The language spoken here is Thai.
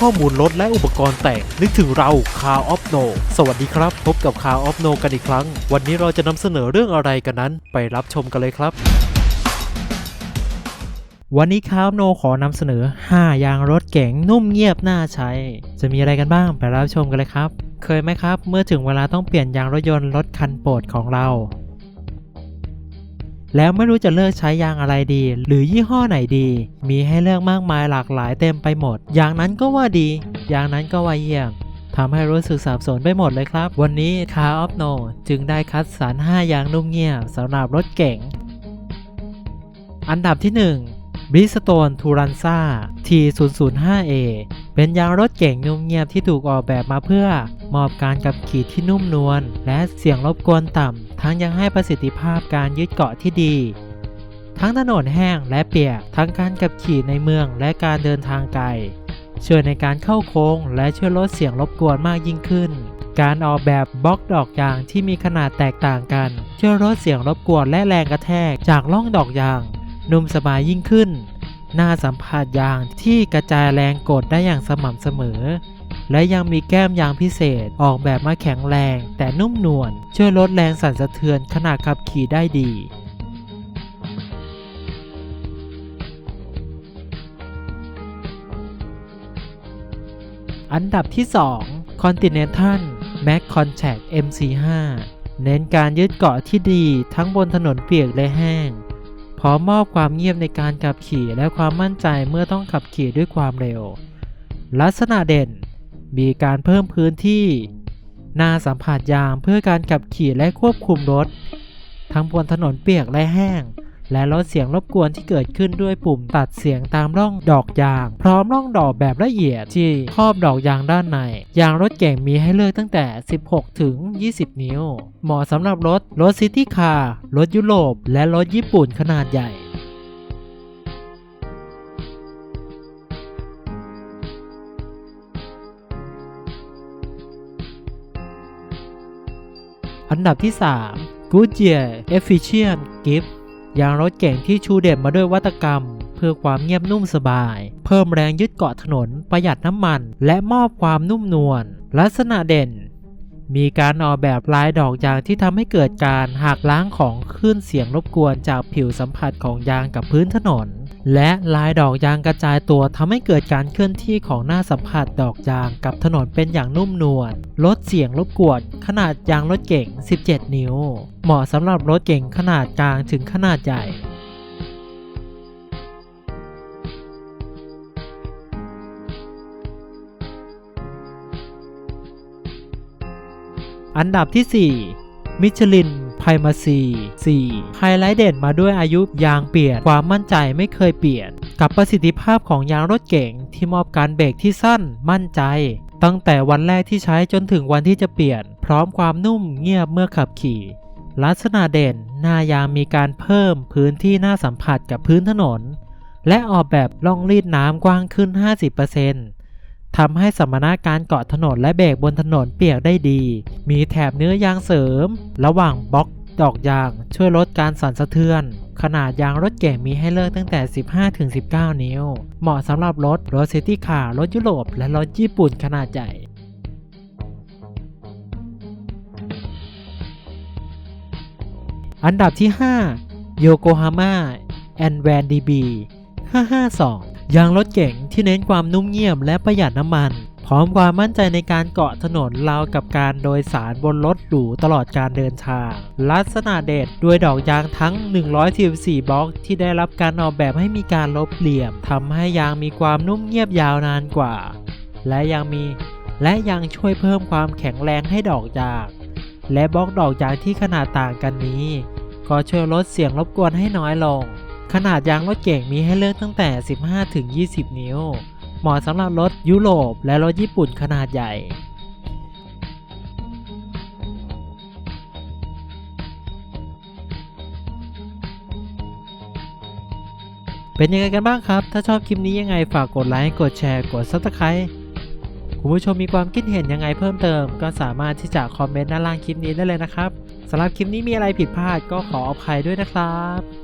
ข้อมูลรถและอุปกรณ์แต่ง นึกถึงเรา Car of No สวัสดีครับ พบกับ Car of No กันอีกครั้ง วันนี้เราจะนำเสนอเรื่องอะไรกันนั้น ไปรับชมกันเลยครับ วันนี้คารับโนขอนำเสนอ5ยางรถเก๋งนุ่มเงียบน่าใช้ จะมีอะไรกันบ้างไปรับชมกันเลยครับ เคยไหมครับ เมื่อถึงเวลาต้องเปลี่ยนยางรถยนต์รถคันโปรดของเรา แล้วไม่รู้จะเลือกใช้ยางอะไรดี หรือยี่ห้อไหนดี มีให้เลือกมากมายหลากหลายเต็มไปหมด อย่างนั้นก็ว่าดี อย่างนั้นก็ว่าเยี่ยมทำให้รู้สึกสับสนไปหมดเลยครับ วันนี้ Car of No จึงได้คัดสรร5ยางนุ่มเงียบสำหรับรถเก๋งอันดับที่1 b r i s t o n e Turanza T005A เป็นยางรถเก๋งนุ่มเงียบที่ถูกออกแบบมาเพื่อ มอบการขับขี่ที่นุ่มนวลและเสียงรบกวนต่ำ ทั้งยังให้ประสิทธิภาพการยึดเกาะที่ดี ทั้งถนนแห้งและเปียก ทั้งการขับขี่ในเมืองและการเดินทางไกล ช่วยในการเข้าโค้ง และช่วยลดเสียงรบกวนมากยิ่งขึ้น การออกแบบบล็อกดอกยางที่มีขนาดแตกต่างกัน ช่วยลดเสียงรบกวนและแรงกระแทกจากร่องดอกยาง นุ่มสบายยิ่งขึ้น หน้าสัมผัสยางที่กระจายแรงกดได้อย่างสม่ำเสมอ และยังมีแก้มยางพิเศษออกแบบมาแข็งแรง แต่นุ่มนวลช่วยลดแรงสั่นสะเทือนขณะขับขี่ได้ดีอันดับที่ 2 Continental Max Contact MC5 เน้นการยึดเกาะที่ดีทั้งบนถนนเปียกและแห้ง พร้อมมอบความเงียบในการขับขี่และความมั่นใจเมื่อต้องขับขี่ด้วยความเร็ว ลักษณะเด่น มีการเพิ่มพื้นที่หน้าสัมผัสยางเพื่อการขับขี่และควบคุมรถ ทั้งบนถนนเปียกและแห้ง และลดเสียงรบกวนที่เกิดขึ้นด้วยปุ่มตัดเสียงตามร่องดอกยาง พร้อมร่องดอกแบบละเอียดที่ครอบดอกยางด้านใน ยางรถเก่งมีให้เลือกตั้งแต่ 16 ถึง 20 นิ้ว เหมาะสำหรับรถ รถซิตี้คาร์ รถยุโรป และรถญี่ปุ่นขนาดใหญ่ อันดับที่ 3 Goodyear Efficient Gift ยางรถเก่งที่ชูเด่นมาด้วยวัตกรรม เพื่อความเงียบนุ่มสบาย เพิ่มแรงยึดเกาะถนน ประหยัดน้ำมัน และมอบความนุ่มนวล ลักษณะเด่น มีการออกแบบลายดอกยางที่ทำให้เกิดการหักล้างของคลื่นเสียงรบกวนจากผิวสัมผัสของยางกับพื้นถนน และลายดอกยางกระจายตัวทำให้เกิดการเคลื่อนที่ของหน้าสัมผัสดอกยางกับถนนเป็นอย่างนุ่มนวลลดเสียงรบกวนขนาดยางรถเก๋ง 17 นิ้ว เหมาะสำหรับรถเก๋งขนาดกลางถึงขนาดใหญ่อันดับที่ 4 มิชลิน ไพมาซี4ไฮไลท์เด่นมาด้วยอายุยางเปลี่ยน ความมั่นใจไม่เคยเปลี่ยน กับประสิทธิภาพของยางรถเก๋งที่มอบการเบรกที่สั้นมั่นใจ ตั้งแต่วันแรกที่ใช้จนถึงวันที่จะเปลี่ยน พร้อมความนุ่มเงียบเมื่อขับขี่ ลักษณะเด่นหน้ายางมีการเพิ่มพื้นที่หน้าสัมผัสกับพื้นถนน และออกแบบล่องรีดน้ำกว้างขึ้น 50% ทำให้สมรรถการเกาะถนนและเบรกบนถนนเปียกได้ดี มีแถบเนื้อยางเสริม ระหว่างบล็อกดอกยางช่วยลดการสั่นสะเทือน ขนาดยางรถเก่งมีให้เลือกตั้งแต่ 15-19 นิ้ว เหมาะสำหรับรถรถซิตี้คาร์รถยุโรป และรถญี่ปุ่นขนาดใหญ่อันดับที่ 5 โยโกฮาม่าแอนแวนดีบี552 ยางรถเก๋งที่เน้นความนุ่มเงียบและประหยัดน้ำมัน พร้อมความมั่นใจในการเกาะถนนราวกับการโดยสารบนรถหรูตลอดการเดินทาง ลักษณะเด็ดด้วยดอกยางทั้ง114บล็อก ที่ได้รับการออกแบบให้มีการลบเหลี่ยมทำให้ยางมีความนุ่มเงียบยาวนานกว่า และยังมีและยังช่วยเพิ่มความแข็งแรงให้ดอกยาง และบล็อกดอกยางที่ขนาดต่างกันนี้ ก็ช่วยลดเสียงรบกวนให้น้อยลง ขนาดยางรถเก่งมีให้เลือกตั้งแต่ 15 ถึง 20 นิ้ว เหมาะสำหรับรถยุโรปและรถญี่ปุ่นขนาดใหญ่ เป็นยังไงกันบ้างครับ ถ้าชอบคลิปนี้ยังไงฝากกดไลค์ กดแชร์ กด Subscribe คุณผู้ชมมีความคิดเห็นยังไงเพิ่มเติม ก็สามารถที่จะคอมเมนต์ด้านล่างคลิปนี้ได้เลยนะครับสำหรับคลิปนี้มีอะไรผิดพลาดก็ขออภัยด้วยนะครับ